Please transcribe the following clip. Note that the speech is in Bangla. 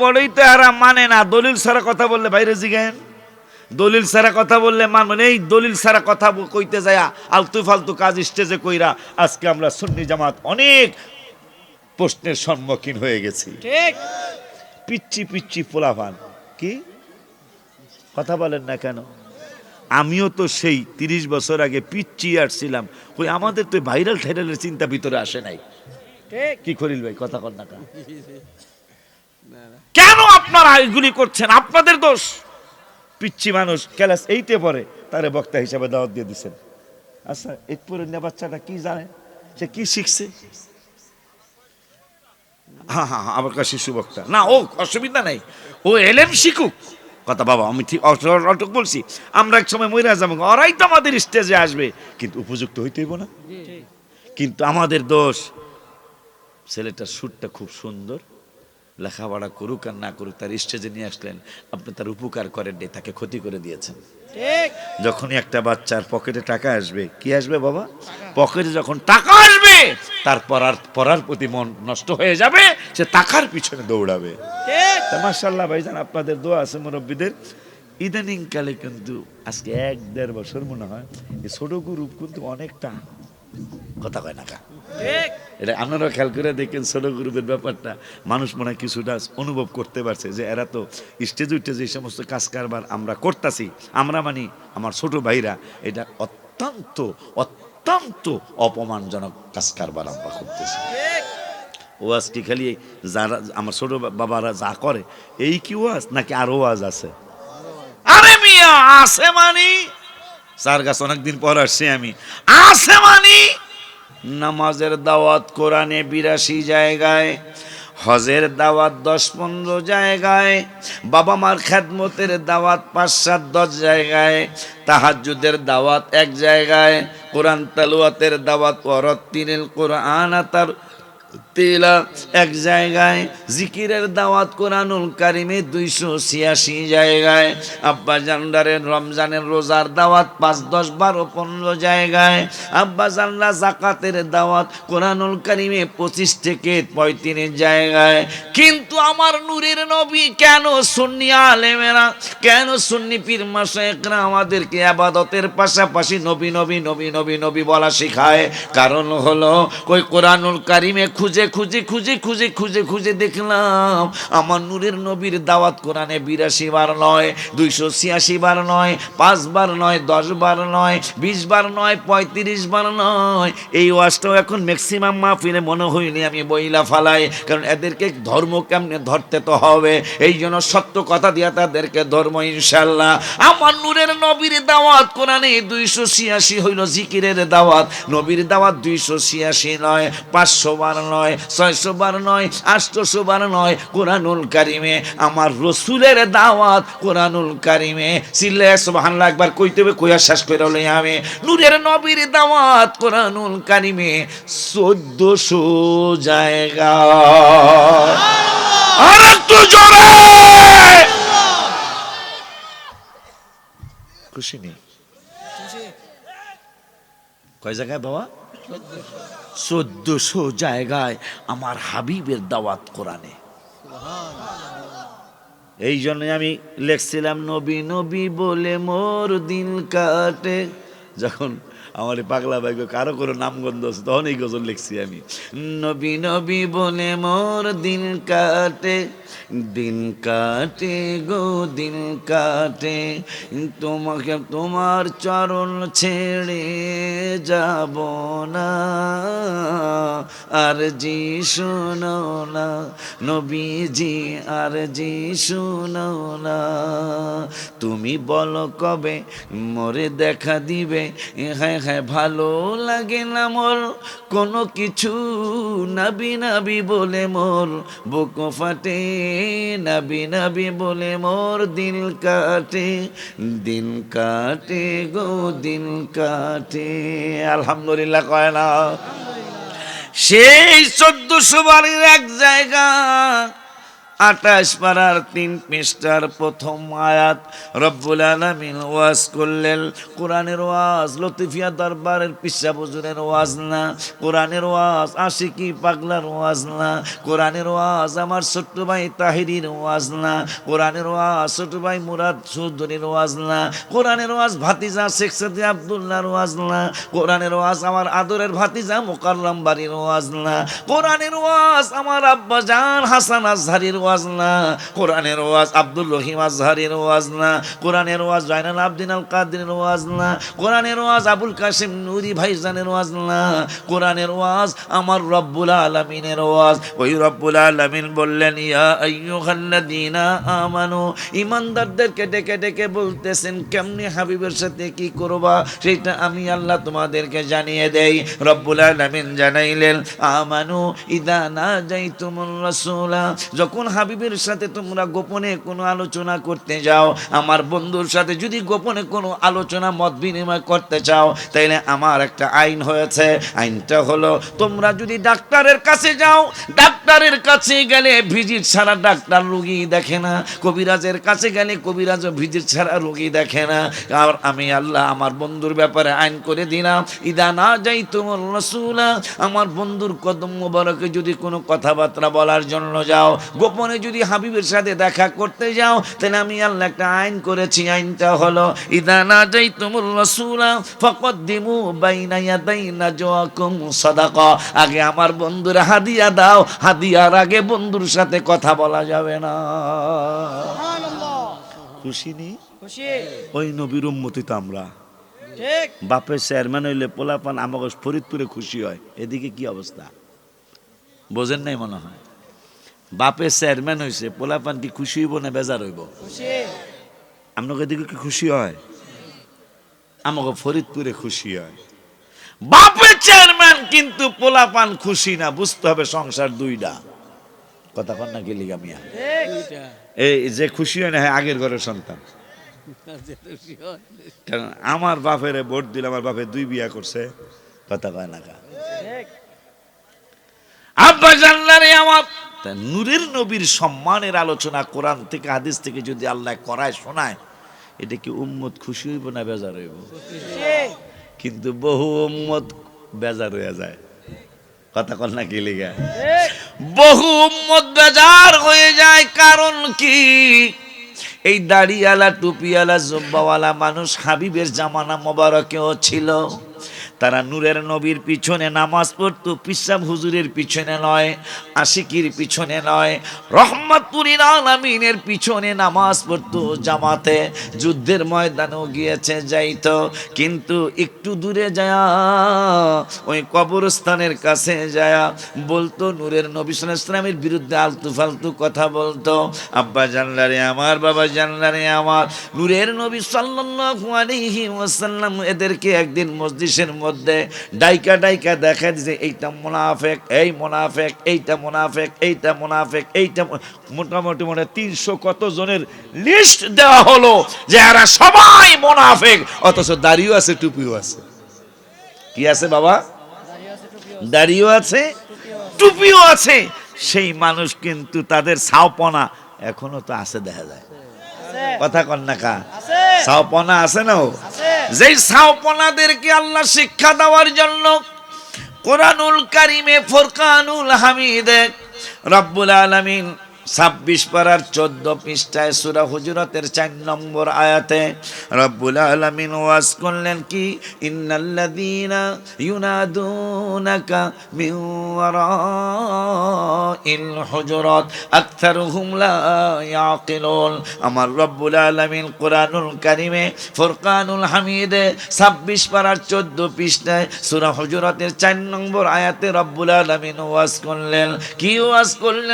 পড়েই তো এরা মানে না দলিল ছাড়া কথা বললে বাইরে জিগেন দলিল ছাড়া কথা বললে মানবেন এই দলিল ছাড়া কথা কইতে যায় আলতু ফালতু কাজ স্টেজে কইরা আজকে আমরা সুন্নি জামাত অনেক প্রশ্নের সম্মুখীন হয়ে গেছি। ঠিক। পিচ্ছি পিচ্ছি পোলাভান কি? কথা বলেন না কেন? আমিও তো সেই তিরিশ বছর আগে পিচ্ছি আসছিলাম। ওই আমাদের তো ভাইরাল ঠাইরালের চিন্তা ভিতরে আসে নাই। ঠিক। কি করিল ভাই কথা কর না কেন? আপনারা এগুলি করছেন? আপনাদের দোষ। পিচ্ছি মানুষ ক্লাস এইটে পরে তারে বক্তা হিসাবে দাওয়াত দিয়ে দিচ্ছেন আচ্ছা এক পরে বাচ্চাটা কি জানে? সে কি শিখছে? হ্যাঁ হ্যাঁ হ্যাঁ, আমার কাছে শিশু বক্তা। না ও অসুবিধা নাই। ও এলেম শিখুক। কথা বাবা আমি ঠিক অট- অটক বলছি। আমরা এক সময় মহিলা যাব। ওরাই তো আমাদের স্টেজে আসবে। কিন্তু উপযুক্ত হইতে হইব না। কিন্তু আমাদের দোষ ছেলেটার সুরটা খুব সুন্দর। লেখাপড়া করুক আর না করুক তার স্টেজে নিয়ে আসলেন। আপনি তার উপকার করেন নি, তাকে ক্ষতি করে দিয়েছেন। যখনই একটা বাচ্চার পকেটে টাকা আসবে কি আসবে বাবা? পকেটে যখন টাকা আসবে তার পড়ার পড়ার প্রতি মন নষ্ট হয়ে যাবে সে টাকার পিছনে দৌড়াবে। মার্শাল্লাহ ভাইজান আপনাদের দোয়া আছে মুরব্বীদের। ইদানিং কালে কিন্তু আজকে এক দেড় বছর মনে হয় এই ছোট গ্রুপ কিন্তু অনেকটা কথা কয় না কা? এটা আপনারা খেয়াল করে দেখেন ছোট গ্রুপের ব্যাপারটা। মানুষ মনে হয় কিছুটা অনুভব করতে পারছে যে এরা তো স্টেজ উঠে যে সমস্ত কাজ কারবার আমরা করতাছি আমরা মানি আমার ছোট ভাইরা এটা অত্যন্ত অত্যন্ত অপমানজনক কাজ কারবার আমরা করতেছি। ওয়াজ কি খালি যারা আমার ছোট বাবারা যা করে এই কি ওয়াজ নাকি আরও ওয়াজ আছে? আরে মিয়া আছে মানি। চার গাছ অনেকদিন পর আসছি আমি। আছে মানি। নামাজের দাওয়াত কোরআনে বিরাশি জায়গায়, হজের দাওয়াত দশ পনেরো জায়গায়, বাবা মার খেদমতের দাওয়াত পাঁচ সাত দশ জায়গায় তাহাজুদের দাওয়াত এক জায়গায়, কোরআন তালুয়াতের দাওয়াত অরত্তিনের কোরআন তার তেলা, এক জায়গায় জিকিরের দাওয়াত কোরআনুল কারিমে দুইশো ছিয়াশি জায়গায়, আব্বা জান্ডারের রমজানের রোজার দাওয়াত পাঁচ, দশ, বারো, পনেরো জায়গায়, আব্বা জান্ডা জাকাতের দাওয়াত কোরআনুল কারিমে পঁচিশ থেকে পঁয়ত্রিশ জায়গায়। কিন্তু আমার নূরের নবী কেন সুন্নি আলেমেরা, কেন সুন্নি পীর মাসায়করা আমাদেরকে আবাদতের পাশাপাশি নবী নবী নবী নবী নবী বলা শেখায়? কারণ হলো, কই কোরআনুল কারিমে খুঁজে খুঁজে খুঁজে খুঁজে খুঁজে খুঁজে দেখলাম আমার নূরের নবীর দাওয়াত কোরআনে বিরাশি বার নয়, দুইশো ছিয়াশি বার নয়, পাঁচ বার নয়, দশ বার নয়, বিশ বার নয়, পঁয়ত্রিশ বার নয়। এই ওয়াজটাও এখন ম্যাক্সিমাম মাহফিলে মনে হয়নি আমি বইলা ফালাই, কারণ এদেরকে ধর্ম কেমনে ধরতে তো হবে? এই জন্য সত্য কথা দিয়া তাদেরকে ধর্ম ইনশাল্লাহ আমার নূরের নবীর দাওয়াত কোরআনে দুইশো ছিয়াশি হইল জিকিরের দাওয়াত, নবীর দাওয়াত দুইশো ছিয়াশি নয়, পাঁচশো বার নয়। ছয়শো বার নয় আটশোশো বার নয় কোরআনুল কারিমে। আমার রসুলের দাওয়াত কোরআনুল কারিমে। সিল্লে সুবহানাল্লাহ একবার কইতে হবে কইয়া শেষ করে লই আমি। নূরের নবীর দাওয়াত কোরআনুল কারিমে চোদ্দশো জায়গা। আর একটু জোরে। খুশি নেই কয় জায়গায় বাবা? চোদ্দশো জায়গায় আমার হাবিবের দাওয়াত কোরআনে। এই জন্য আমি লেখছিলাম, নবী নবী বলে মোর দিন কাটে। যখন আমার পাগলা ভাই কারও কোনো নামগন্ধ আছে? তখন এই গজল লিখছি আমি। নবী নবী বলে মোর দিন কাটে দিন কাটে গো, দিন কাটে। তোমাকে তোমার চরণ ছেড়ে যাব না। আর জি শোনো না, নবীজি, আর জি শোনো না। তুমি বলো কবে মোরে দেখা দিবে? হ্যাঁ হ্যাঁ ভালো লাগে না মোর, কোনো কিছু নাবি নাবি বলে মোর, বুক ফাটে নাবি নাবি বলে মোর, দিল কাটে দিন কাটে গো দিন কাটে। আলহামদুলিল্লাহ কয় না। সেই চোদ্দশো বাড়ির এক জায়গা আঠাশ পাড়ার তিন পৃষ্ঠার প্রথম আয়াত, রব্বুল আলমিন ওয়াজ করলেন। কোরআনের ওয়াজ, লতিফিয়া দরবারের পিসা বুজুরের ওয়াজ না। কোরআনের ওয়াজ, আশিকি পাগলার ওয়াজ না। কোরআনের ওয়াজ, আমার ছোট্ট ভাই তাহিরির ওয়াজ না। কোরআনের ওয়াজ, ছোট ভাই মুরাদ চৌধুরীর ওয়াজ না। কোরআনের ওয়াজ, ভাতিজা শেখ সাদি আবদুল্লাহর ওয়াজ না। কোরআনের ওয়াজ, আমার আদরের ভাতিজা মোকাল্লাম বাড়ির ওয়াজ না। কোরআনের ওয়াজ, আমার আব্বাজান হাসান আজহারির ওয়াজ না, কোরআনের ওয়াজ আব্দুল রহিম আজহারির ওয়াজ না, কোরআনের ওয়াজ জয়নাল আবদিন আল কাদিনের ওয়াজ না, কোরআনের ওয়াজ আবুল কাসিম নুরি ভাইজানের ওয়াজ না, কোরআনের ওয়াজ আমার রব্বুল আলমিনের ওয়াজ। ওই রব্বুল আলমিন বললেন, ইয়া আইয়ুহাল্লাযীনা আমানু ইমানদারদেরকে ডেকে ডেকে বলতেছেন, কেমনি হাবিবের সাথে কি করবা? সেটা আমি আল্লাহ তোমাদেরকে জানিয়ে দেই। রব্বুল আলামিন জানাইলেন, আমানু ইদা না যাইতুমুর রাসূলা, যখন হাবিবের সাথে তোমরা গোপনে কোনো আলোচনা করতে যাও, আমার বন্ধুর সাথে যদি গোপনে কোনো আলোচনা মত বিনিময় করতে চাও, তাইলে আমার একটা আইন হয়েছে। আইনটা হলো, তোমরা যদি ডাক্তারের কাছে যাও, ডাক্তারের কাছে গেলে ভিজিট ছাড়া ডাক্তার রুগী দেখে না, কবিরাজের কাছে গেলে কবিরাজ ভিজিট ছাড়া রুগী দেখে না। আর আমি আল্লাহ আমার বন্ধুর ব্যাপারে আইন করে দিলাম, ইদা না যাই তোমার রসুলা আমার বন্ধুর কদম মোবারকে যদি কোনো কথাবার্তা বলার জন্য যাও, গোপনে যদি হাবিবের সাথে দেখা করতে যাও তাহলে আমি আল্লাহ একটা আইন করেছি। আইনটা হলো ইদা না যাই তোমার রসুলা ফকত দিমু বাইনা ইয়াদাইনা জোয়াকুম সাদাকা। আগে আমার বন্ধুরা হাদিয়া দাও হাদিয়ার আগে বন্ধুর সাথে কথা বলা যাবে না। খুশি নি? ওই নবীর উম্মতি তো আমরা। বাপের চেয়ারম্যান হইলে পোলাপান আমাকে ফরিদপুরে খুশি হয়। এদিকে কি অবস্থা? বোঝেন নাই মনে হয়। বাপের চেয়ারম্যান হয়েছে পোলাপান কি খুশি হইব না বেজার হইব? আপনাকে এদিকে কি খুশি হয়? আমাকে ফরিদপুরে খুশি হয়। বাপের চেয়ারম্যান কিন্তু পোলাপান খুশি না বুঝতে হবে সংসার দুইটা। কথা কন না গেলি গামিয়া এই যে খুশি হয় না হ্যাঁ আগের ঘরের সন্তান। কারণ আমার বাপের ভোট দিলে আমার বাপের দুই বিয়া করছে কথা কয় না কা আব্বা জানলারে তা নূরের নবীর সম্মানের আলোচনা কোরআন থেকে, হাদিস থেকে যদি আল্লাহ করায়, শোনায়, এটা কি উম্মত খুশি হইব না বেজার হইব? কিন্তু বহু উম্মত বেজার হয়ে যায়। কথা কল না কি লিগা? বহু উম্মত বেজার হয়ে যায়, কারণ কি? এই দাড়িওয়ালা, টুপিওয়ালা, জব্বাওয়ালা মানুষ হাবিবের জামানা মোবারকেও ছিল। তারা নূরের নবীর পিছনে নামাজ পড়তো, পিসাব হুজুরের পিছনে নয়, আশিকির পিছনে নয় রহমাতুরিন আলামিনের পিছনে নামাজ পড়তো, জামাতে যুদ্ধের ময়দানেও গিয়েছে, যাইত। কিন্তু একটু দূরে যায়, ওই কবরস্থানের কাছে যায় বলতো, নূরের নবী ইসলামের বিরুদ্ধে আলতু ফালতু কথা বলতো, আব্বা জানলারে আমার, বাবা জানলারে আমার। নূরের নবী সাল্লাল্লাহু আলাইহি এদেরকে একদিন মসজিদের মধ্যে ডাইকা ডাইকা দেখা দিছে এইটা মুনাফেক এই মুনাফেক এইটা মুনাফেক এইটা মুনাফেক এইটা মোটামুটি মানে তিনশো কত জনের লিস্ট দেওয়া হলো যে এরা সবাই মুনাফেক অথচ দাড়িও আছে টুপিও আছে। কি আছে বাবা? দাঁড়িয়ে আছে টুপিও দাড়িও আছে টুপিও আছে। সেই মানুষ কিন্তু তাদের ছাওপনা এখনও তো আছে দেখা যায়। কথা কন না কা। আছে। ছাওপনা আছে না ও? আছে। যেই ছাওপনাদেরকে আল্লাহ শিক্ষা দেওয়ার জন্য কোরআনুল কারিমে ফোরকানুল হামিদে রব্বুল আলামিন ছাব্বিশ পারার চোদ্দ পৃষ্ঠায় সুরা হুজুরতের চার নম্বর আয়াতে রব্বুল আলামিন ওয়াজ করলেন কি? ইন্নাল্লাযীনা ইউনাদুনাকা মিন ওয়ারাইল أكثرهم لا يعقلون আমার রব্বুল আলামিন কোরআনুল কারিমে, ফুরকানুল ছাব্বিশ পারার চোদ্দ পৃষ্ঠায় সুরা হুজুরাতের চার আয়াতে রব্বুল আলমিন ওয়াজ করলেন। কি ওয়াজ করলেন?